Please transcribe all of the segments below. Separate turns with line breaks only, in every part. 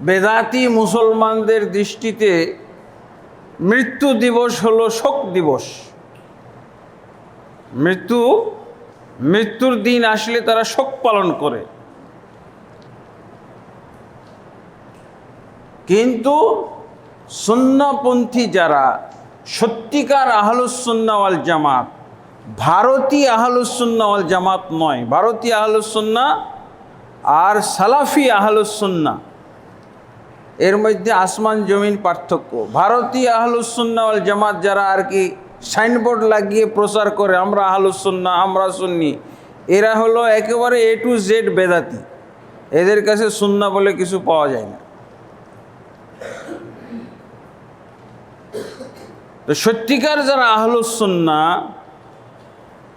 বেদাতি মুসলমানদের দৃষ্টিতে মৃত্যু দিবস হলো শোক দিবস। মৃত্যু, মৃত্যুর দিন আসলে তারা শোক পালন করে। কিন্তু সুন্নাপন্থী যারা, সত্যিকার আহলুসুন্না ওয়াল জামাত, ভারতীয় আহলুসুন্না ওয়াল জামাত নয়, ভারতীয় আহলুসুন্না আর সালাফি আহলুসুন্না এর মধ্যে আসমান জমিন পার্থক্য। ভারতীয় আহলুসুন্না ওয়াল জামাত যারা আর কি সাইনবোর্ড লাগিয়ে প্রচার করে, আমরা আহলুসুন্না, আমরা সুন্নি, এরা হলো একেবারে এ টু জেড বেদাতি। এদের কাছে সুন্না বলে কিছু পাওয়া যায় না। তো সত্যিকার যারা আহলুসুন্না,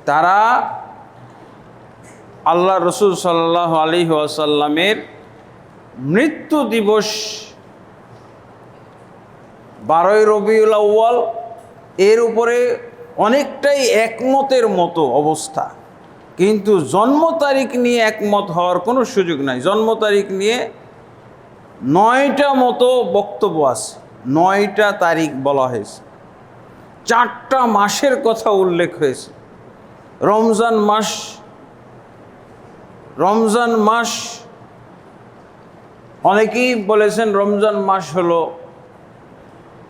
তারা আল্লাহ রসুল সাল্লাহ আলী ওয়াসাল্লামের মৃত্যু দিবস বারোই রবিউল আউ্য়াল, এর উপরে অনেকটাই একমতের মতো অবস্থা। কিন্তু জন্ম তারিখ নিয়ে একমত হওয়ার কোনো সুযোগ নাই। জন্ম তারিখ নিয়ে নয়টা মতো বক্তব্য আছে। নয়টা তারিখ বলা হয়েছে। চারটা মাসের কথা উল্লেখ হয়েছে। রমজান মাস রমজান মাস, অনেকেই বলেছেন রমজান মাস হলো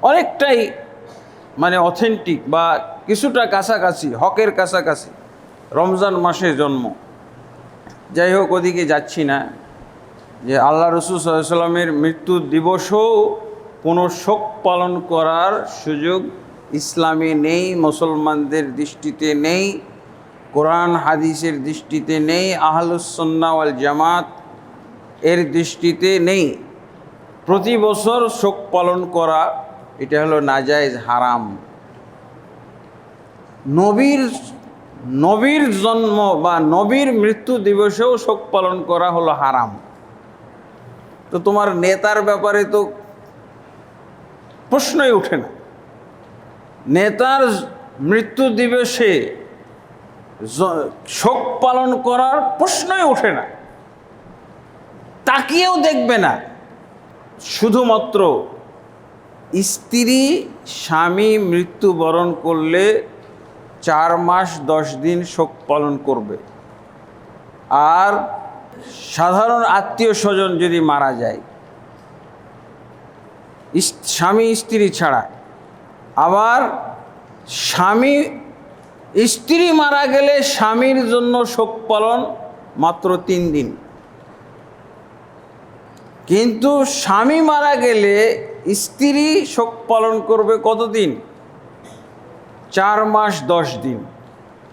অনেকটাই মানে অথেন্টিক বা কিছুটা কাছাকাছি, হকের কাছাকাছি। রমজান মাসে জন্ম। যাই হোক, ওদিকে যাচ্ছি না। যে আল্লাহ রসুল সাল্লামের মৃত্যু দিবসও কোনো শোক পালন করার সুযোগ ইসলামে নেই, মুসলমানদের দৃষ্টিতে নেই, কোরআন হাদিসের দৃষ্টিতে নেই আহলুসন্না ওয়াল জামাত এর দৃষ্টিতে নেই। প্রতি বছর শোক পালন করা এটা হলো নাজায়েজ হারাম। নবীর নবীর জন্ম বা নবীর মৃত্যু দিবসেও শোক পালন করা হলো হারাম। তো তোমার নেতার ব্যাপারে তো প্রশ্নই ওঠে না। নেতার মৃত্যু দিবসে শোক পালন করার প্রশ্নই ওঠে না। তাকিয়েও দেখবে না। শুধুমাত্র স্ত্রী, স্বামী মৃত্যুবরণ করলে চার মাস দশ দিন শোক পালন করবে। আর সাধারণ আত্মীয় স্বজন যদি মারা যায় স্বামী স্ত্রী ছাড়া। আবার স্বামী, স্ত্রী মারা গেলে স্বামীর জন্য শোক পালন মাত্র তিন দিন। কিন্তু স্বামী মারা গেলে স্ত্রী শোক পালন করবে কতদিন? চার মাস, দশ দিন।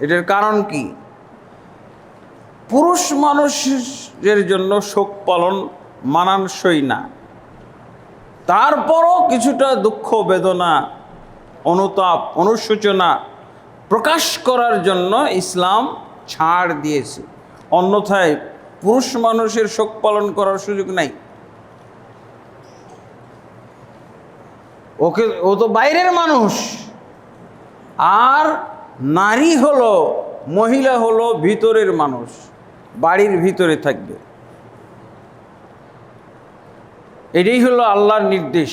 এটার কারণ কি? পুরুষ মানুষের জন্য শোক পালন মানানসই না। তারপরও কিছুটা দুঃখ, বেদনা, অনুতাপ, অনুশোচনা প্রকাশ করার জন্য ইসলাম ছাড় দিয়েছে। অন্যথায় পুরুষ মানুষের শোক পালন করার সুযোগ নাই। ওকে, ও তো বাইরের মানুষ। আর নারী হল, মহিলা হলো ভিতরের মানুষ, বাড়ির ভিতরে থাকবে। এটাই হলো আল্লাহর নির্দেশ।